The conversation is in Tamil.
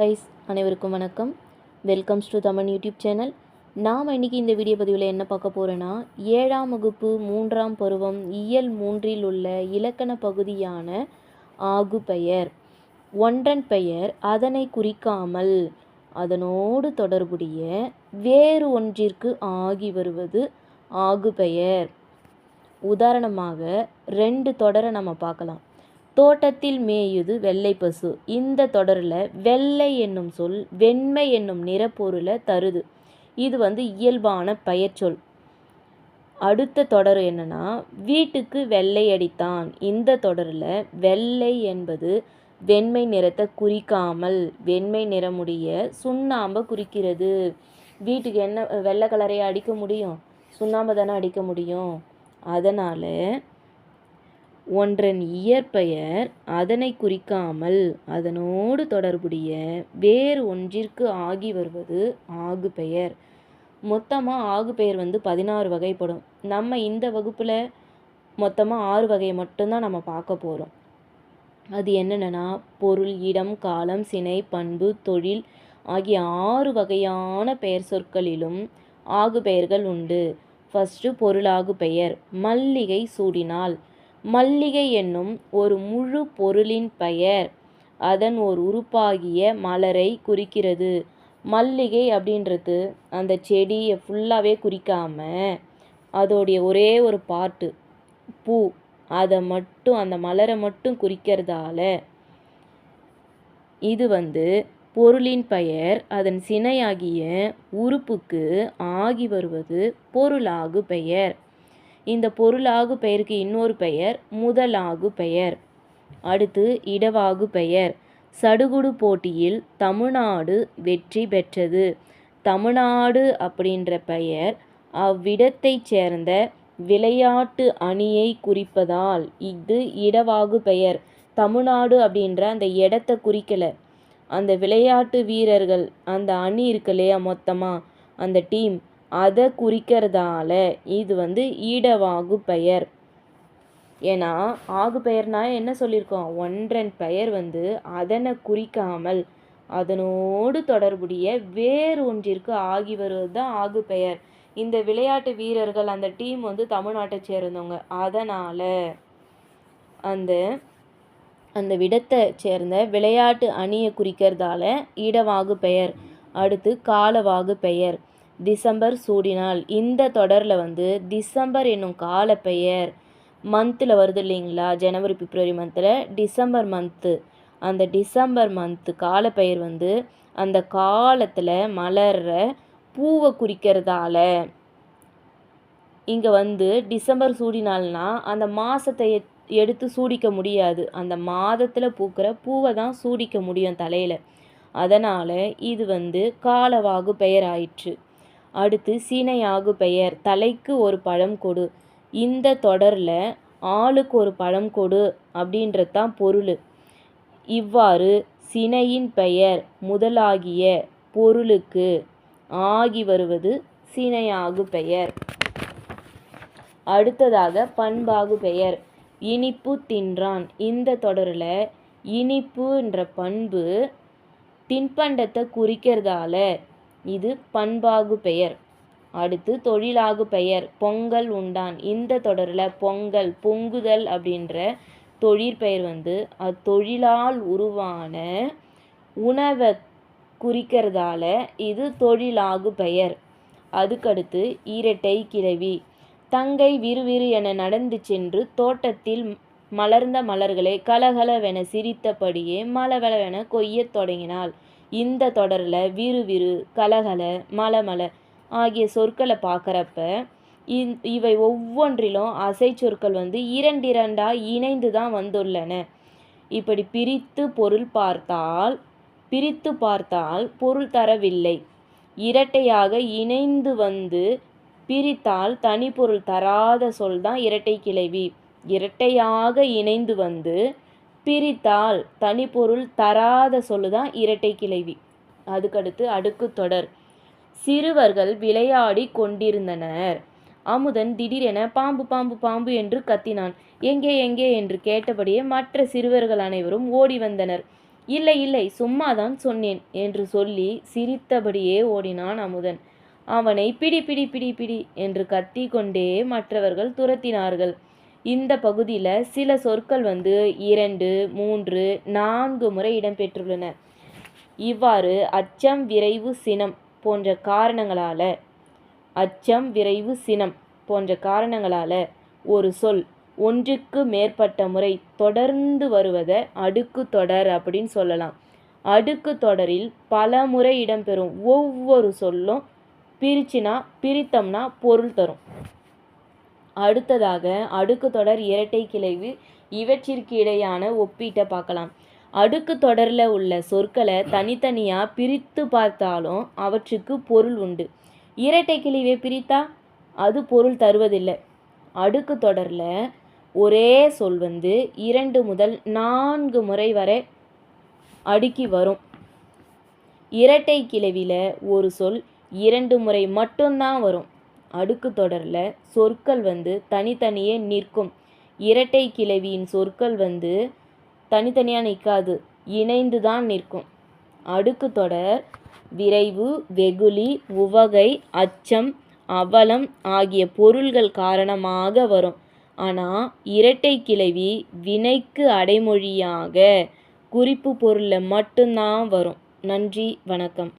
கைஸ் அனைவருக்கும் வணக்கம். Welcomes to Tamil YouTube channel நாம் இன்றைக்கி இந்த வீடியோ பதிவில் என்ன பார்க்க போகிறோன்னா ஏழாம் வகுப்பு மூன்றாம் பருவம் இயல் மூன்றில் உள்ள இலக்கண பகுதியான ஆகு பெயர் ஒன்றன் பெயர் அதனை குறிக்காமல் அதனோடு தொடர்புடைய வேறு ஒன்றிற்கு ஆகி வருவது ஆகு பெயர். உதாரணமாக ரெண்டு தொடரை நம்ம பார்க்கலாம். தோட்டத்தில் மேயுது வெள்ளை பசு. இந்த தொடரில் வெள்ளை என்னும் சொல் வெண்மை என்னும் நிறப்பொருளை தருது. இது வந்து இயல்பான பெயர்ச்சொல் அடுத்த தொடர் என்னன்னா வீட்டுக்கு வெள்ளை அடித்தான். இந்த தொடரில் வெள்ளை என்பது வெண்மை நிறத்தை குறிக்காமல் வெண்மை நிறமுடைய சுண்ணாம்பை குறிக்கிறது. வீட்டுக்கு என்ன வெள்ளை கலரையை அடிக்க முடியும்? சுண்ணாம்பை தானே அடிக்க முடியும்? அதனால் ஒன்றன் இயற்பெயர் அதனை குறிக்காமல் அதனோடு தொடர்புடைய வேறு ஒன்றிற்கு ஆகி வருவது ஆகு பெயர் மொத்தமாக ஆகு பெயர் வந்து பதினாறு வகைப்படும். நம்ம இந்த வகுப்பில் மொத்தமாக ஆறு வகையை மட்டும்தான் நம்ம பார்க்க போகிறோம் அது என்னென்னா பொருள் இடம் காலம் சினை பண்பு தொழில் ஆகிய ஆறு வகையான பெயர் சொற்களிலும் ஆகு பெயர்கள் உண்டு. ஃபஸ்ட்டு பொருளாகு பெயர் மல்லிகை சூடினால். மல்லிகை என்னும் ஒரு முழு பொருளின் பெயர். அதன் ஒரு உறுப்பாகிய மலரை குறிக்கிறது. மல்லிகை அப்படின்றது அந்த செடியை ஃபுல்லாகவே குறிக்காம அதோடைய ஒரே ஒரு பாட்டு பூ. அதை மட்டும் அந்த மலரை மட்டும் குறிக்கிறதால இது வந்து பொருளின் பெயர். அதன் சினையாகிய உறுப்புக்கு ஆகி வருவது பொருளாகு பெயர். இந்த பொருளாகு பெயருக்கு இன்னொரு பெயர் முதலாகு பெயர். அடுத்து இடவாகு பெயர். சடுகுடு போட்டியில் தமிழ்நாடு வெற்றி பெற்றது. தமிழ்நாடு அப்படின்ற பெயர் அவ்விடத்தைச் சேர்ந்த விளையாட்டு அணியை குறிப்பதால் இது இடவாகு பெயர். தமிழ்நாடு அப்படின்ற அந்த இடத்தை குறிக்கலை. அந்த விளையாட்டு வீரர்கள் அந்த அணி இருக்கு இல்லையா மொத்தமாக அந்த டீம். அதை குறிக்கிறதால இது வந்து ஈடவாகு பெயர். ஏன்னா ஆகு பெயர்னா என்ன சொல்லியிருக்கோம் ஒன்றன் பெயர் வந்து அதனை குறிக்காமல் அதனோடு தொடர்புடைய வேறு ஒன்றிற்கு ஆகி வருவது தான் ஆகு பெயர். இந்த விளையாட்டு வீரர்கள் அந்த டீம் வந்து தமிழ்நாட்டை சேர்ந்தவங்க. அதனால் அந்த அந்த விடத்தை சேர்ந்த விளையாட்டு அணியை குறிக்கிறதால இடவாகு பெயர். அடுத்து காலவாகு பெயர். டிசம்பர் சூடினால் இந்த தொடரில் வந்து டிசம்பர் என்னும் கால பெயர் மந்தில் வருது இல்லைங்களா? ஜனவரி பிப்ரவரி மந்தில் டிசம்பர் மந்த்து அந்த டிசம்பர் மந்த்து கால பெயர் வந்து அந்த காலத்தில் மலர்ற பூவை குறிக்கிறதால. இங்கே வந்து டிசம்பர் சூடினால்னா அந்த மாதத்தை எடுத்து சூடிக்க முடியாது. அந்த மாதத்தில் பூக்கிற பூவை தான் சூடிக்க முடியும் தலையில். அதனால் இது வந்து காலவாகு பெயர் ஆயிற்று அடுத்து சீனையாகு பெயர். தலைக்கு ஒரு பழம் கொடு. இந்த தொடரில் ஆளுக்கு ஒரு பழம் கொடு அப்படின்றது தான் பொருள். இவ்வாறு சினையின் பெயர் முதலாகிய பொருளுக்கு ஆகி வருவது சினையாகு பெயர். அடுத்ததாக பண்பாகு பெயர். இனிப்பு தின்றான். இந்த தொடரில் இனிப்புன்ற பண்பு தின்பண்டத்தை குறிக்கிறதால இது பண்பாகு பெயர். அடுத்து தொழிலாகு பெயர் பொங்கல் உண்டான். இந்த தொடரில் பொங்கல் பொங்குதல் அப்படின்ற தொழிற்பெயர் வந்து அத்தொழிலால் உருவான உணவை குறிக்கிறதால இது தொழிலாகு பெயர். அதுக்கடுத்து ஈரட்டை கிழவி. தங்கை விறுவிறு என நடந்து சென்று தோட்டத்தில் மலர்ந்த மலர்களை கலகலவென சிரித்தபடியே மலவளவென கொய்யத் தொடங்கினாள். இந்த தொடரில் விறுவிறு கலகல மலமல ஆகிய சொற்களை பார்க்குறப்ப இவை ஒவ்வொன்றிலும் அசை சொற்கள் வந்து இரண்டிரண்டாக இணைந்து தான் வந்துள்ளன. இப்படி பிரித்து பொருள் பார்த்தால் பிரித்து பார்த்தால் பொருள் தரவில்லை. இரட்டையாக இணைந்து வந்து பிரித்தால் தனிப்பொருள் தராத சொல் தான் இரட்டை கிளைவி. இரட்டையாக இணைந்து வந்து பிரித்தால் தனிப்பொருள் தராத சொல்லு தான் இரட்டை கிளைவி. அதுக்கடுத்து அடுக்கு தொடர். சிறுவர்கள் விளையாடி கொண்டிருந்தனர். அமுதன் திடீரென பாம்பு பாம்பு பாம்பு என்று கத்தினான். எங்கே எங்கே என்று கேட்டபடியே மற்ற சிறுவர்கள் அனைவரும் ஓடி வந்தனர். இல்லை இல்லை சும்மாதான் சொன்னேன் என்று சொல்லி சிரித்தபடியே ஓடினான் அமுதன். அவனை பிடி பிடி பிடி பிடி என்று கத்திக்கொண்டே மற்றவர்கள் துரத்தினார்கள். இந்த பகுதியில் சில சொற்கள் வந்து இரண்டு மூன்று நான்கு முறை இடம்பெற்றுள்ளன. இவ்வாறு அச்சம் விரைவு சினம் போன்ற காரணங்களால் அச்சம் விரைவு சினம் போன்ற காரணங்களால் ஒரு சொல் ஒன்றுக்கு மேற்பட்ட முறை தொடர்ந்து வருவதை அடுக்கு தொடர் அப்படின்னு சொல்லலாம். அடுக்கு தொடரில் பல முறை இடம்பெறும் ஒவ்வொரு சொல்லும் பிரிச்சினா பிரித்தம்னா பொருள் தரும். அடுத்ததாக அடுக்கு தொடர் இரட்டை கிளைவு இவற்றிற்கு இடையான ஒப்பீட்டை பார்க்கலாம். அடுக்கு தொடரில் உள்ள சொற்களை தனித்தனியாக பிரித்து பார்த்தாலும் அவற்றுக்கு பொருள் உண்டு. இரட்டை கிளைவை பிரித்தா அது பொருள் தருவதில்லை. அடுக்கு தொடரில் ஒரே சொல் வந்து இரண்டு முதல் நான்கு முறை வரை அடுக்கி வரும். இரட்டை கிளவியில் ஒரு சொல் இரண்டு முறை மட்டும்தான் வரும். அடுக்கு தொடரில் சொற்கள் வந்து தனித்தனியே நிற்கும். இரட்டை கிளவியின் சொற்கள் வந்து தனித்தனியாக நிற்காது இணைந்து தான் நிற்கும். அடுக்கு தொடர் விரைவு வெகுளி உவகை அச்சம் அவலம் ஆகிய பொருள்கள் காரணமாக வரும். ஆனால் இரட்டை கிளவி வினைக்கு அடைமொழியாக குறிப்பு பொருளில் மட்டும்தான் வரும். நன்றி வணக்கம்.